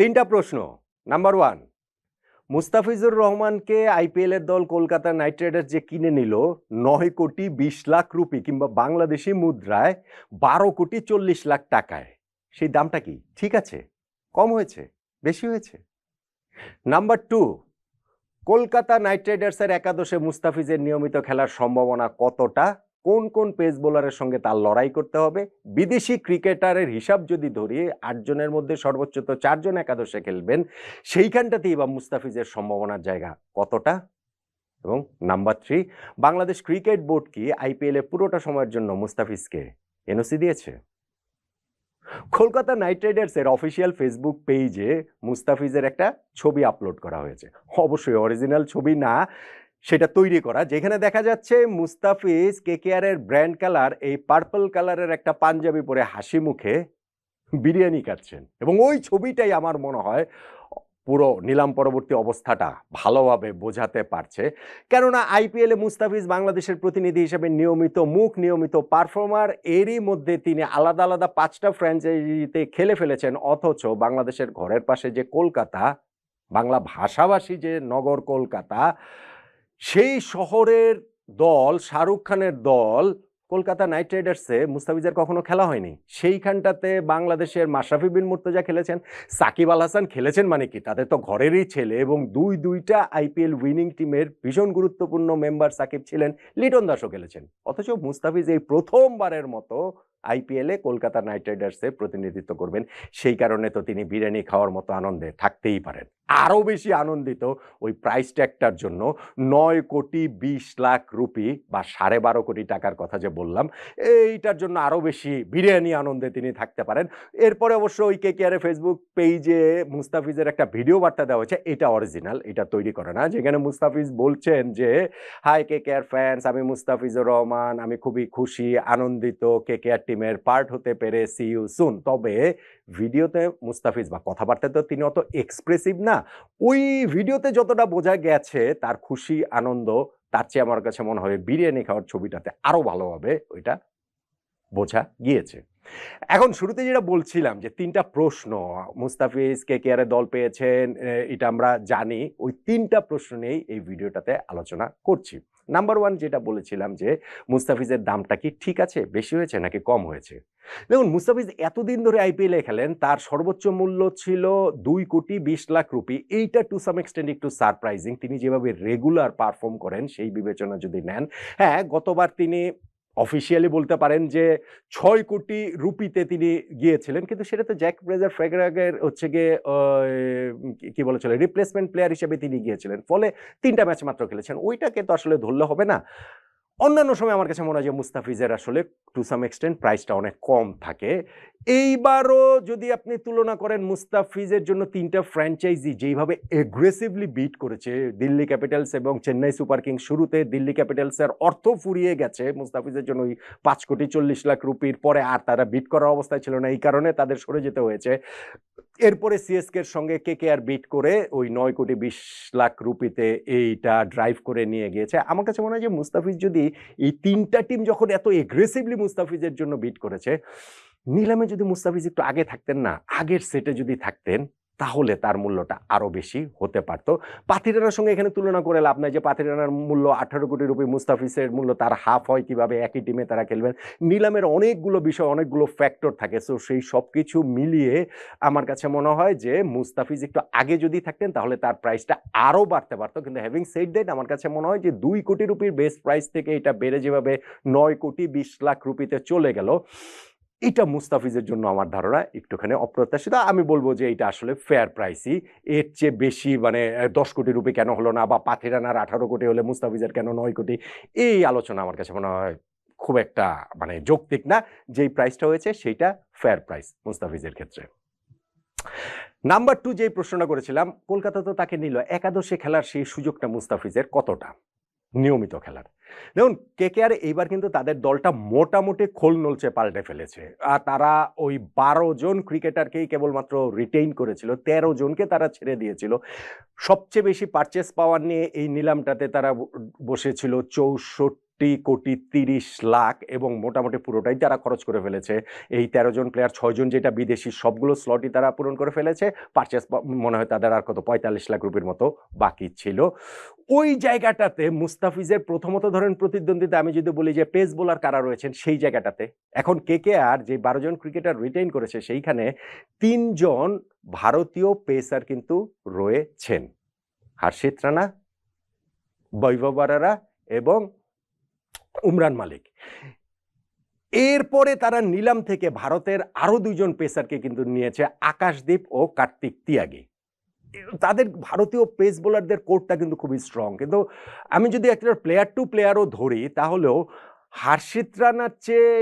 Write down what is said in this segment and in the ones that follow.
তিনটা প্রশ্ন। Number one Mustafizur রহমানকে আইপিএল এর দল কলকাতা নাইট রাইডার্স যে কিনে নিল নয় কোটি বিশ লাখ রুপি কিংবা বাংলাদেশি মুদ্রায় বারো কোটি চল্লিশ লাখ টাকায়। সেই দামটা কি? ঠিক আছে। কম হয়েছে? বেশি হয়েছে? নাম্বার টু কলকাতা নাইট রাইডার্সের একাদশে মুস্তাফিজের নিয়মিত খেলার সম্ভাবনা কতটা? কোন কোন পেস বোলারের সঙ্গে তার লড়াই করতে হবে? বিদেশি ক্রিকেটারের হিসাব যদি ধরি আটজনের মধ্যে সর্বোচ্চ তো চারজন একাদশে খেলবেন, সেইখানটাতেই বা মুস্তাফিজের সম্ভাবনার জায়গা কতটা? এবং number three Bangladesh cricket board কি আইপিএল পুরোটা সময়ের জন্য মুস্তাফিজকে এনওসি দিয়েছে? কলকাতা নাইট রাইডার্সের অফিসিয়াল ফেসবুক পেজে মুস্তাফিজের একটা ছবি আপলোড করা হয়েছে। অবশ্যই অরিজিনাল ছবি না সেটা তৈরি করা। যেখানে দেখা যাচ্ছে মুস্তাফিজ কেকেআর এর ব্র্যান্ড কালার, এই পার্পল কালারের একটা পাঞ্জাবি পরে হাসি মুখে বিরিয়ানি খাচ্ছেন। এবং ওই ছবিটাই আমার মনে হয় পুরো নিলাম পরবর্তী অবস্থাটা ভালোভাবে বোঝাতে পারছে। কেননা আইপিএলে মুস্তাফিজ বাংলাদেশের প্রতিনিধি হিসেবে নিয়মিত মুখ, নিয়মিত পারফর্মার, এরই মধ্যে তিনি আলাদা আলাদা পাঁচটা ফ্র্যাঞ্চাইজিতে খেলে ফেলেছেন। অথচ বাংলাদেশের ঘরের পাশে যে কলকাতা, বাংলা ভাষাভাষী যে নগর কলকাতা সেই শহরের দল, শাহরুখ খানের দল, কলকাতা নাইট রাইডার্সে মুস্তাফিজের কখনো খেলা হয়নি। সেইখানটাতে বাংলাদেশের মাশরাফি বিন মুর্তজা খেলেছেন, সাকিব আল হাসান খেলেছেন মানে কি? তাদের তো ঘরেরই ছেলে এবং দুই দুইটা আইপিএল উইনিং টিমের ভীষণ গুরুত্বপূর্ণ মেম্বার সাকিব ছিলেন, লিটন দাসও খেলেছেন। অথচ মুস্তাফিজ এই প্রথমবারের মতো আইপিএলে কলকাতা নাইট রাইডার্সে প্রতিনিধিত্ব করবেন। সেই কারণে তো তিনি বিরিয়ানি খাওয়ার মতো আনন্দে থাকতেই পারেন। আরও বেশি আনন্দিত ওই প্রাইস ট্যাগটার জন্য নয় কোটি বিশ লাখ রুপি বা সাড়ে বারো কোটি টাকার কথা যে বললাম, এইটার জন্য আরও বেশি বিরিয়ানি আনন্দে তিনি থাকতে পারেন। এরপরে অবশ্য ওই কে কেয়ারে ফেসবুক পেজে মুস্তাফিজের একটা ভিডিও বার্তা দেওয়া হয়েছে, এটা অরিজিনাল এটা তৈরি করে না, যেখানে মুস্তাফিজ বলছেন যে, হাই কে কেয়ার ফ্যান্স আমি মুস্তাফিজুর রহমান, আমি খুবই খুশি, আনন্দিত, কে কেয়ার টিমের পার্ট হতে পেরে সি ইউ সুন তবে ভিডিওতে মুস্তাফিজ বা কথাবার্তা তো তিনি অত এক্সপ্রেসিভ না। ওই ভিডিওতে যতটা বোঝা গেছে, তার খুশি, আনন্দ, তার চেয়ে আমার কাছে মনে হবে বিরিয়ানি খাওয়ার ছবিটাতে আরও ভালোভাবে ওইটা বোঝা গিয়েছে। এখন শুরুতে যেটা বলছিলাম যে তিনটা প্রশ্ন, মুস্তাফিজ, কে কেয়ারে দল পেয়েছেন এটা আমরা জানি, ওই তিনটা প্রশ্ন নিয়েই এই ভিডিওটাতে আলোচনা করছি। নাম্বার ওয়ান যেটা বলেছিলাম যে মুস্তাফিজের দামটা কি ঠিক আছে, বেশি হয়েছে নাকি কম হয়েছে? দেখুন, মুস্তাফিজ এতদিন ধরে আইপিএলে খেলেন, তার সর্বোচ্চ মূল্য ছিল দুই কোটি বিশ লাখ রুপি। এইটা টু সাম এক্সটেন্ড একটু সারপ্রাইজিং তিনি যেভাবে রেগুলার পারফর্ম করেন, সেই বিবেচনা যদি নেন হ্যাঁ গতবার তিনি অফিসিয়ালি বলতে পারেন যে ছয় কোটি রুপিতে তিনি গিয়েছিলেন, কিন্তু সেটা তো জ্যাক ব্রেজার ফ্রেগ্রাগের হচ্ছে গিয়ে কি- বলেছিল বলে রিপ্লেসমেন্ট প্লেয়ার হিসেবে তিনি গিয়েছিলেন, ফলে তিনটা ম্যাচ মাত্র খেলেছেন, ওইটাকে তো আসলে ধরলে হবে না। অন্যান্য সময় আমার কাছে মনে হয় যে মুস্তাফিজের আসলে টু সাম এক্সটেন্ট প্রাইসটা অনেক কম থাকে এইবারও যদি আপনি তুলনা করেন মুস্তাফিজের জন্য তিনটা ফ্র্যাঞ্চাইজি যেইভাবে এগ্রেসিভলি বিট করেছে, দিল্লি ক্যাপিটালস এবং চেন্নাই সুপার কিংস শুরুতে দিল্লি ক্যাপিটালসের অর্থ ফুরিয়ে গেছে মুস্তাফিজের জন্য ওই পাঁচ কোটি চল্লিশ লাখ রুপির পরে আর তারা বিট করার অবস্থায় ছিল না। এই কারণে তাদের সরে যেতে হয়েছে। এরপরে সিএসকের সঙ্গে কে কে আর বিট করে ওই নয় কোটি বিশ লাখ রুপিতে এইটা ড্রাইভ করে নিয়ে গিয়েছে। আমার কাছে মনে হয় যে মুস্তাফিজ যদি এই তিনটা টিম যখন এত এগ্রেসিভলি মুস্তাফিজের জন্য বিট করেছে নিলামে যদি মুস্তাফিজ একটু আগে থাকতেন না, আগের সেটে যদি থাকতেন, তাহলে তার মূল্যটা আরও বেশি হতে পারতো। পাথিরানার সঙ্গে এখানে তুলনা করে লাভ নাই যে পাথিরানার মূল্য আঠারো কোটি রুপি, মুস্তাফিজের মূল্য তার হাফ হয়, কীভাবে একই টিমে তারা খেলবেন। নিলামের অনেকগুলো বিষয়, অনেকগুলো ফ্যাক্টর থাকে সো সেই সব কিছু মিলিয়ে আমার কাছে মনে হয় যে মুস্তাফিজ একটু আগে যদি থাকতেন, তাহলে তার প্রাইসটা আরও বাড়তে পারতো। কিন্তু হ্যাভিং সেট দ্যাট আমার কাছে মনে হয় যে দুই কোটি রুপির বেস্ট প্রাইস থেকে এটা বেড়ে যেভাবে নয় কোটি বিশ লাখ রুপিতে চলে গেল এটা মুস্তাফিজের জন্য আমার ধারণা একটুখানি অপ্রত্যাশিত। আমি বলব যে এটা আসলে ফেয়ার প্রাইসই এর চেয়ে বেশি মানে দশ কোটি রুপি কেন হলো না বা পাথিরানার আঠারো কোটি হলে মুস্তাফিজের কেন নয় কোটি? এই আলোচনা আমার কাছে মনে হয় খুব একটা মানে যৌক্তিক না। যেই প্রাইসটা হয়েছে সেইটা ফেয়ার প্রাইস মুস্তাফিজের ক্ষেত্রে। নাম্বার টু যেই প্রশ্নটা করেছিলাম, কলকাতা তো তাকে নিল। একাদশে খেলার সেই সুযোগটা মুস্তাফিজের কতটা? নিয়মিত খেলার। দেখুন কে কে আর এইবার কিন্তু তাদের দলটা মোটামুটি খোল নলচে পাল্টে ফেলেছে। আর তারা ওই বারো জন ক্রিকেটারকেই কেবলমাত্র রিটেইন করেছিল, তেরো জনকে তারা ছেড়ে দিয়েছিল। সবচেয়ে বেশি পারচেস পাওয়ার নিয়ে এই নিলামটাতে তারা বসেছিল চৌষট্টি আটষট্টি কোটি তিরিশ লাখ এবং মোটামুটি পুরোটাই তারা খরচ করে ফেলেছে। এই তেরো জন প্লেয়ার ছয়জন যেটা বিদেশি সবগুলো স্লটই তারা পূরণ করে ফেলেছে। পারচেস মনে হয় তাদের আর কত, পঁয়তাল্লিশ লাখ রুপির মতো বাকি ছিল। ওই জায়গাটাতে মুস্তাফিজের প্রথমত ধরেন প্রতিদ্বন্দ্বিতা আমি যদি বলি যে পেস বোলার কারা রয়েছেন সেই জায়গাটাতে। এখন কে কে আর যে বারো জন ক্রিকেটার রিটেইন করেছে সেইখানে তিনজন ভারতীয় পেসার কিন্তু রয়েছেন। হার্ষিত রানা বৈভববারারা এবং উমরান মালিক। এরপরে তারা নিলাম থেকে ভারতের আরও দুজন পেসারকে কিন্তু নিয়েছে আকাশদীপ ও কার্তিক তিয়াগি। তাদের ভারতীয় পেস বোলারদের কোর্টটা কিন্তু খুবই স্ট্রং কিন্তু আমি যদি একটা প্লেয়ার টু প্লেয়ারও ধরি, তাহলেও হার্ষিত রানার চেয়ে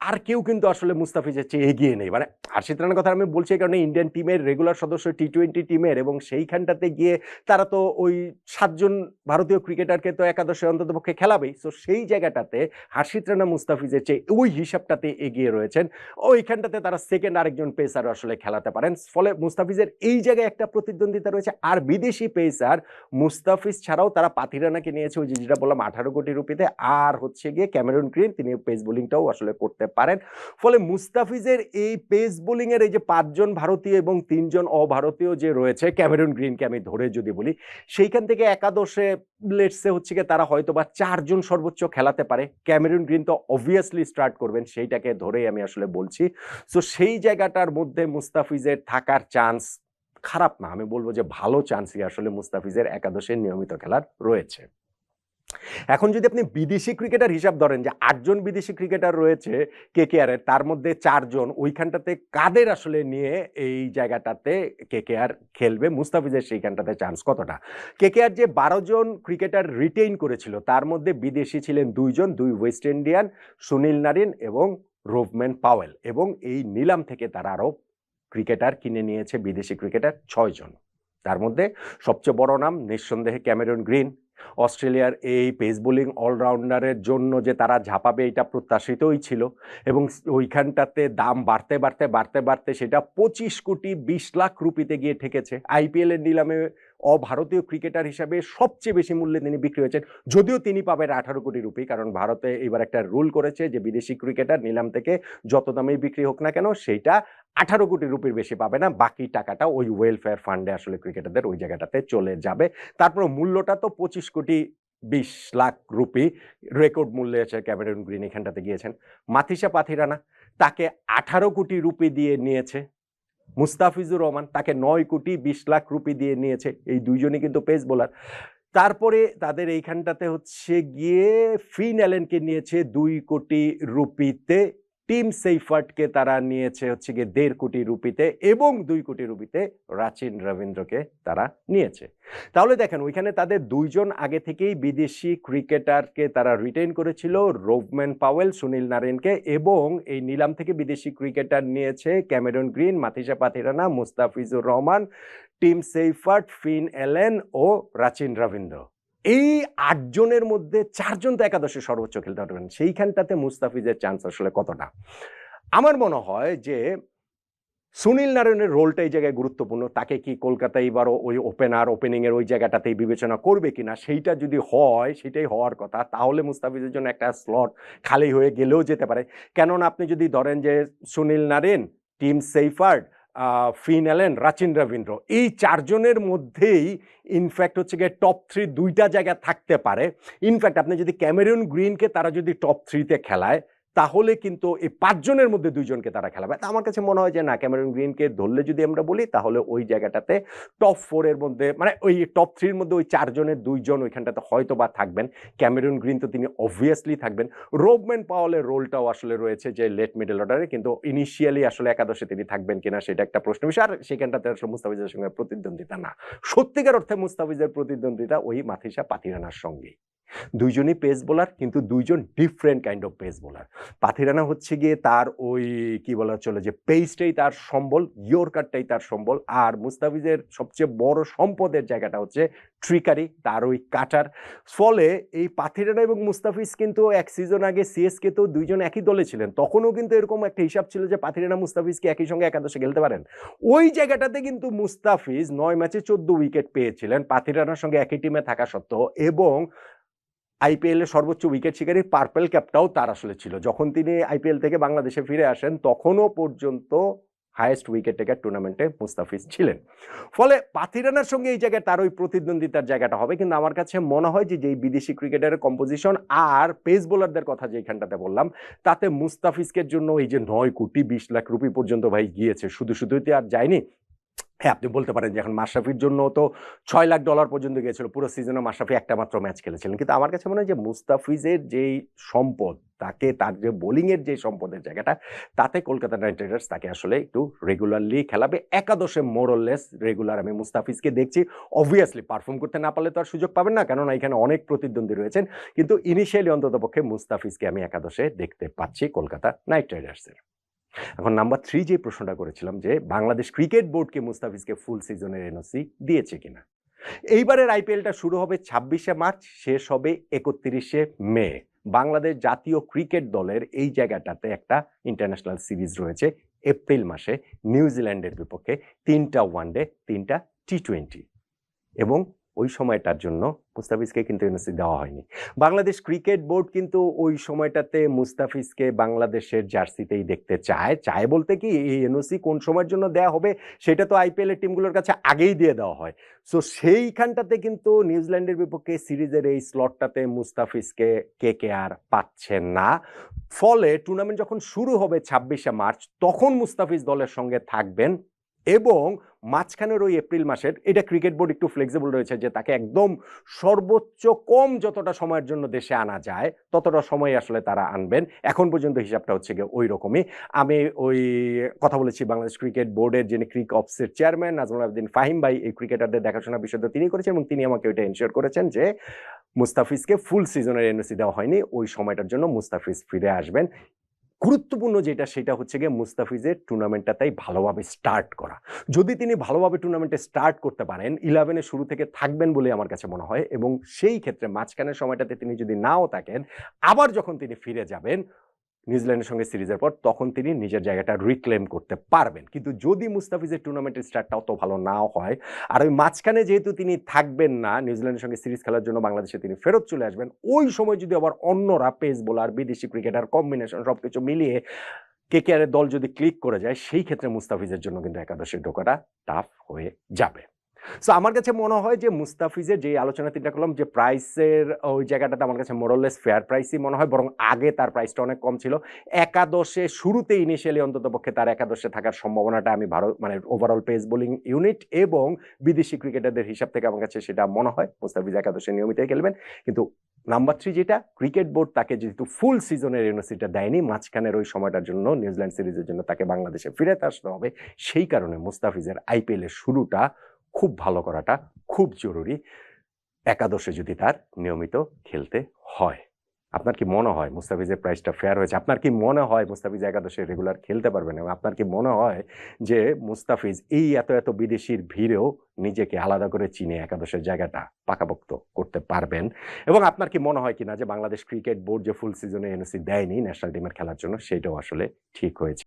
আর কেউ কিন্তু আসলে মুস্তাফিজের চেয়ে এগিয়ে নেই। মানে হার্ষিত রানার কথা আমি বলছি কারণে ইন্ডিয়ান টিমের রেগুলার সদস্য টি টোয়েন্টি টিমের এবং সেইখানটাতে গিয়ে তারা তো ওই সাতজন ভারতীয় ক্রিকেটারকে তো একাদশে অন্ততপক্ষে খেলাবেই। সো সেই জায়গাটাতে হার্ষিত রানা মুস্তাফিজের চেয়ে ওই হিসাবটাতে এগিয়ে রয়েছেন। ওইখানটাতে তারা সেকেন্ড আরেকজন পেসার আসলে খেলাতে পারেন। ফলে মুস্তাফিজের এই জায়গায় একটা প্রতিদ্বন্দ্বিতা রয়েছে। আর বিদেশি পেসার মুস্তাফিজ ছাড়াও তারা পাথিরানাকে নিয়েছে ওই যেটা বললাম আঠারো কোটি রুপিতে। আর হচ্ছে গিয়ে ক্যামেরন গ্রিন, তিনি পেস বোলিংটাও আসলে করতে পারেন। ফলে মুস্তাফিজের এই পেস বোলিংয়ের এই যে পাঁচজন ভারতীয় এবং তিনজন অভারতীয় যে রয়েছে, ক্যামেরন গ্রিনকে আমি ধরে যদি বলি, সেইখান থেকে একাদশে লেটসে হচ্ছে গিয়ে তারা হয়তো বা চারজন সর্বোচ্চ খেলাতে পারে। ক্যামেরন গ্রিন তো অবভিয়াসলি স্টার্ট করবেন, সেইটাকে ধরেই আমি আসলে বলছি। সো সেই জায়গাটার মধ্যে মুস্তাফিজের থাকার চান্স খারাপ না। আমি বলব যে ভালো চান্সই আসলে মুস্তাফিজের একাদশে নিয়মিত খেলার রয়েছে। এখন যদি আপনি বিদেশি ক্রিকেটার হিসাব ধরেন যে আটজন বিদেশি ক্রিকেটার রয়েছে কে কে আর তার মধ্যে চারজন ওইখানটাতে কাদের আসলে নিয়ে এই জায়গাটাতে কে কে আর খেলবে? মুস্তাফিজের সেইখানটাতে চান্স কতটা? কে কে আর যে বারো জন ক্রিকেটার রিটেইন করেছিল, তার মধ্যে বিদেশি ছিলেন দুইজন, দুই ওয়েস্ট ইন্ডিয়ান সুনীল নারিন এবং রোভম্যান পাওয়েল এবং এই নিলাম থেকে তারা আরও ক্রিকেটার কিনে নিয়েছে বিদেশি ক্রিকেটার ছয়জন। তার মধ্যে সবচেয়ে বড় নাম নিঃসন্দেহে ক্যামেরন গ্রিন। অস্ট্রেলিয়ার এই পেস বোলিং অলরাউন্ডারের জন্য যে তারা ঝাঁপাবে, এটা প্রত্যাশিতই ছিল। এবং ওইখানটাতে দাম বাড়তে বাড়তে বাড়তে বাড়তে সেটা পঁচিশ কোটি বিশ লাখ রুপিতে গিয়ে ঠেকেছে। আইপিএল এর নিলামে অভারতীয় ক্রিকেটার হিসাবে সবচেয়ে বেশি মূল্যে তিনি বিক্রি হয়েছেন। যদিও তিনি পাবেন আঠারো কোটি রুপি, কারণ ভারতে এবার একটা রুল করেছে যে বিদেশি ক্রিকেটার নিলাম থেকে যত দামেই বিক্রি হোক না কেন সেইটা আঠারো কোটি রুপির বেশি পাবে না, বাকি টাকাটা ওই ওয়েলফেয়ার ফান্ডে আসলে ক্রিকেটারদের ওই জায়গাটাতে চলে যাবে। তারপর মূল্যটা তো পঁচিশ কোটি বিশ লাখ রুপি রেকর্ড মূল্যে আছে ক্যামেরন গ্রিন এখানটাতে গিয়েছেন। মাথিসা পাথিরানা তাকে আঠারো কোটি রুপি দিয়ে নিয়েছে, মুস্তাফিজুর রহমান তাকে নয় কোটি বিশ লাখ রুপি দিয়ে নিয়েছে, এই দুইজনই কিন্তু পেস বোলার তারপরে তাদের এইখানটাতে হচ্ছে গিয়ে ফিন অ্যালেনকে নিয়েছে দুই কোটি রুপিতে। টিম সেইফার্টকে তারা নিয়েছে হচ্ছে গিয়ে দেড় কোটি রুপিতে এবং দুই কোটি রুপিতে রাচিন রবীন্দ্রকে তারা নিয়েছে। তাহলে দেখেন, ওইখানে তাদের দুইজন আগে থেকেই বিদেশি ক্রিকেটারকে তারা রিটেন করেছিল, রোভম্যান পাওয়েল, সুনীল নারেনকে এবং এই নিলাম থেকে বিদেশি ক্রিকেটার নিয়েছে Cameron Green Matheesha Pathirana Mustafizur Rahman, Tim Seifert Finn Allen ও রাচিন রবীন্দ্র। এই আটজনের মধ্যে চারজন তো একাদশে সর্বোচ্চ খেলতে পারবেন। সেইখানটাতে মুস্তাফিজের চান্স আসলে কতটা? আমার মনে হয় যে সুনীল নারায়ণের রোলটা এই জায়গায় গুরুত্বপূর্ণ। তাকে কি কলকাতা এবারও ওই ওপেনার ওপেনিংয়ের ওই জায়গাটাতেই বিবেচনা করবে কিনা, সেইটা যদি হয়, সেটাই হওয়ার কথা। তাহলে মুস্তাফিজের জন্য একটা স্লট খালি হয়ে গেলেও যেতে পারে। কেননা আপনি যদি ধরেন যে Sunil Narine Tim Seifert Finn Allen, Rachin Ravindra. এই চারজনের মধ্যেই ইনফ্যাক্ট হচ্ছে গিয়ে টপ থ্রি দুইটা জায়গা থাকতে পারে। ইনফ্যাক্ট আপনি যদি ক্যামেরুন গ্রিনকে তারা যদি টপ থ্রিতে খেলায় তাহলে কিন্তু এই পাঁচজনের মধ্যে দুইজনকে তারা খেলাবে। তা আমার কাছে মনে হয় যে না, ক্যামেরুন গ্রিনকে ধরলে যদি আমরা বলি, তাহলে ওই জায়গাটাতে টপ ফোরের মধ্যে মানে ওই টপ থ্রির মধ্যে ওই চারজনের দুইজন ওইখানটাতে হয়তো বা থাকবেন। ক্যামেরুন গ্রিন তো তিনি অবভিয়াসলি থাকবেন। রোবম্যান পাওয়ালের রোলটাও আসলে রয়েছে যে লেট মিডল অর্ডারে কিন্তু ইনিশিয়ালি আসলে একাদশে তিনি থাকবেন কিনা সেটা একটা প্রশ্ন বিষয়। আর সেখানটাতে আসলে মুস্তাফিজের সঙ্গে প্রতিদ্বন্দ্বিতা না। সত্যিকার অর্থে মুস্তাফিজের প্রতিদ্বন্দ্বিতা ওই মাথিসা পাতিরানার সঙ্গে দুইজনই পেস বোলার কিন্তু দুইজন different kind of pace bowler Pathirana হচ্ছে গিয়ে তার ওই, কি বলা চলে যে পেসটাই তার সম্বল ইয়র্কারটাই তার সম্বল, আর মুস্তাফিজের সবচেয়ে বড় সম্পদের জায়গাটা হচ্ছে ট্রিকারি তার ওই কাটার। ফলে এই পাথিরানা এবং মুস্তাফিজ কিন্তু এক সিজন আগে সিএসকে তো দুইজন একই দলে ছিলেন, তখনও কিন্তু এরকম একটা হিসাব ছিল যে পাথিরানা, মুস্তাফিজকে একই সঙ্গে একাদশে খেলতে পারেন। ওই জায়গাটাতে কিন্তু মুস্তাফিজ নয় ম্যাচে চোদ্দ উইকেট পেয়েছিলেন, পাথিরানার সঙ্গে একই টিমে থাকা সত্ত্বেও, এবং আইপিএল এর সর্বোচ্চ উইকেট শিকারী পার্পেল ক্যাপটাও তার আসলে ছিল। যখন তিনি আইপিএল থেকে বাংলাদেশে ফিরে আসেন, তখনও পর্যন্ত হায়েস্ট উইকেট টেকার টুর্নামেন্টে মুস্তাফিজ ছিলেন। ফলে পাথিরানার সঙ্গে এই জায়গায় তার ওই প্রতিদ্বন্দ্বিতার জায়গাটা হবে। কিন্তু আমার কাছে মনে হয় যে, যেই বিদেশি ক্রিকেটারের কম্পোজিশন আর পেস বোলারদের কথা যেখানটাতে বললাম, তাতে মুস্তাফিজকের জন্য এই যে নয় কোটি বিশ লাখ রুপি পর্যন্ত ভাই গিয়েছে। শুধু শুধুই তো আর যায়নি হ্যাঁ আপনি বলতে পারেন যে এখন মাশরাফির জন্য তো ছয় লাখ ডলার পর্যন্ত গিয়েছিল। পুরো সিজনে মাশরাফি একটা মাত্র ম্যাচ খেলেছিলেন। কিন্তু আমার কাছে মনে হয় যে মুস্তাফিজের যেই সম্পদ, তাকে তার যে বোলিংয়ের যে সম্পদের জায়গাটা, তাতে কলকাতা নাইট রাইডার্স তাকে আসলে একটু রেগুলারলি খেলাবে। একাদশে মোরলেস রেগুলার আমি মুস্তাফিজকে দেখছি। অবভিয়াসলি পারফর্ম করতে না পারলে তো আর সুযোগ পাবেন না, কেননা এখানে অনেক প্রতিদ্বন্দ্বী রয়েছেন। কিন্তু ইনিশিয়ালি অন্ততপক্ষে মুস্তাফিজকে আমি একাদশে দেখতে পাচ্ছি কলকাতা নাইট রাইডার্সের। এখন নাম্বার থ্রি যে প্রশ্নটা করেছিলাম যে, বাংলাদেশ ক্রিকেট বোর্ডকে মুস্তাফিজকে ফুল সিজনের এনওসি দিয়েছে কিনা? এইবারের আইপিএলটা শুরু হবে ছাব্বিশে মার্চ, শেষ হবে একত্রিশে মে। বাংলাদেশ জাতীয় ক্রিকেট দলের এই জায়গাটাতে একটা ইন্টারন্যাশনাল সিরিজ রয়েছে এপ্রিল মাসে, নিউজিল্যান্ডের বিপক্ষে তিনটা ওয়ানডে তিনটা টি টোয়েন্টি এবং ওই সময়টার জন্য মুস্তাফিজকে কিন্তু এনওসি দেওয়া হয়নি। বাংলাদেশ ক্রিকেট বোর্ড কিন্তু ওই সময়টাতে মুস্তাফিজকে বাংলাদেশের জার্সিতেই দেখতে চায়। চায় বলতে কি, এই এনওসি কোন সময়ের জন্য দেওয়া হবে সেটা তো আইপিএলের টিমগুলোর কাছে আগেই দিয়ে দেওয়া হয়। সো সেইখানটাতে কিন্তু নিউজিল্যান্ডের বিপক্ষে সিরিজের এই স্লটটাতে মুস্তাফিজকে কে কে আর পাচ্ছেন না। ফলে টুর্নামেন্ট যখন শুরু হবে ছাব্বিশে মার্চ, তখন মুস্তাফিজ দলের সঙ্গে থাকবেন এবং মাঝখানের ওই এপ্রিল মাসের, এটা ক্রিকেট বোর্ড একটু ফ্লেক্সিবল রয়েছে যে তাকে একদম সর্বোচ্চ কম যতটা সময়ের জন্য দেশে আনা যায়, ততটা সময় আসলে তারা আনবেন। এখন পর্যন্ত হিসাবটা হচ্ছে গিয়ে ওই রকমই আমি ওই কথা বলেছি বাংলাদেশ ক্রিকেট বোর্ডের যিনি ক্রিক অফিসের চেয়ারম্যান, নাজমুল আবদিন ফাহিম ভাই, এই ক্রিকেটারদের দেখাশোনা বিষয়টা তিনি করেছেন এবং তিনি আমাকে ওইটা এনশিওর করেছেন যে মুস্তাফিজকে ফুল সিজনের এনওসি দেওয়া হয়নি। ওই সময়টার জন্য মুস্তাফিজ ফিরে আসবেন। গুরুত্বপূর্ণ যেটা, সেটা হচ্ছে গিয়ে মুস্তাফিজের টুর্নামেন্টটা তাই ভালোভাবে স্টার্ট করা। যদি তিনি ভালোভাবে টুর্নামেন্টে স্টার্ট করতে পারেন ইলেভেনের শুরু থেকে থাকবেন বলে আমার কাছে মনে হয় এবং সেই ক্ষেত্রে মাঝখানের সময়টাতে তিনি যদি নাও থাকেন, আবার যখন তিনি ফিরে যাবেন নিউজিল্যান্ডের সঙ্গে সিরিজের পর তখন তিনি নিজের জায়গাটা রিক্লেম করতে পারবেন। কিন্তু যদি মুস্তাফিজের টুর্নামেন্টের স্টার্টটা অত ভালো নাও হয়, আর ওই মাঝখানে যেহেতু তিনি থাকবেন না, নিউজিল্যান্ডের সঙ্গে সিরিজ খেলার জন্য বাংলাদেশে তিনি ফেরত চলে আসবেন, ওই সময় যদি আবার অন্যরা পেস বোলার বিদেশি ক্রিকেটার কম্বিনেশন সব কিছু মিলিয়ে কে কে দল যদি ক্লিক করে যায়, সেই ক্ষেত্রে মুস্তাফিজের জন্য কিন্তু একাদশে ঢোকাটা টাফ হয়ে যাবে। সো আমার কাছে মনে হয় যে মুস্তাফিজের যে আলোচনা তিনটা করলাম যে প্রাইসের ওই জায়গাটাতে আমার কাছে মোরলেস ফেয়ার প্রাইসই মনে হয়, বরং আগে তার প্রাইসটা অনেক কম ছিল। একাদশে শুরুতে ইনিশিয়ালি অন্তত পক্ষে তার একাদশে থাকার সম্ভাবনাটা আমি ভারত মানে ওভারঅল পেস বোলিং ইউনিট এবং বিদেশি ক্রিকেটারদের হিসাব থেকে আমার কাছে সেটা মনে হয়, মুস্তাফিজ একাদশে নিয়মিতই খেলবেন। কিন্তু নাম্বার থ্রি যেটা ক্রিকেট বোর্ড তাকে যেহেতু ফুল সিজনের ইউনিভার্সিটিটা দেয়নি, মাঝখানের ওই সময়টার জন্য নিউজিল্যান্ড সিরিজের জন্য তাকে বাংলাদেশে ফিরে আসতে হবে। সেই কারণে মুস্তাফিজের আইপিএলের শুরুটা খুব ভালো করাটা খুব জরুরি। একাদশে যদি তার নিয়মিত খেলতে হয়। আপনার কি মনে হয় মুস্তাফিজের প্রাইসটা ফেয়ার হয়েছে? আপনার কি মনে হয় মুস্তাফিজ একাদশে রেগুলার খেলতে পারবেন এবং আপনার কি মনে হয় যে মুস্তাফিজ এই এত এত বিদেশির ভিড়েও নিজেকে আলাদা করে চিনে একাদশের জায়গাটা পাকাপোক্ত করতে পারবেন? এবং আপনার কি মনে হয় কিনা যে বাংলাদেশ ক্রিকেট বোর্ড যে ফুল সিজনে এনওসি দেয়নি ন্যাশনাল টিমের খেলার জন্য, সেটাও আসলে ঠিক হয়েছে?